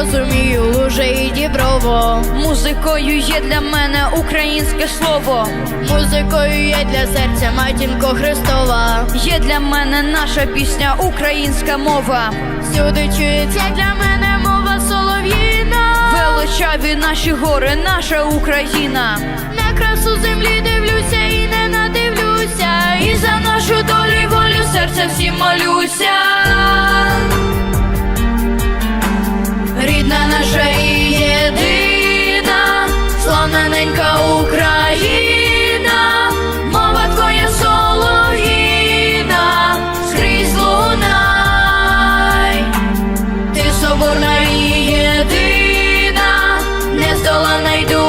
Розумію, луже і діброво. Музикою є для мене українське слово. Музикою є для серця матінко Христова. Є для мене наша пісня, українська мова. Всюди чується для мене мова солов'їна. Величаві наші гори, наша Україна. На красу землі дивлюся і не надивлюся. І за нашу долю волю серця всім молюся. Соборна і єдина, не здолана йду.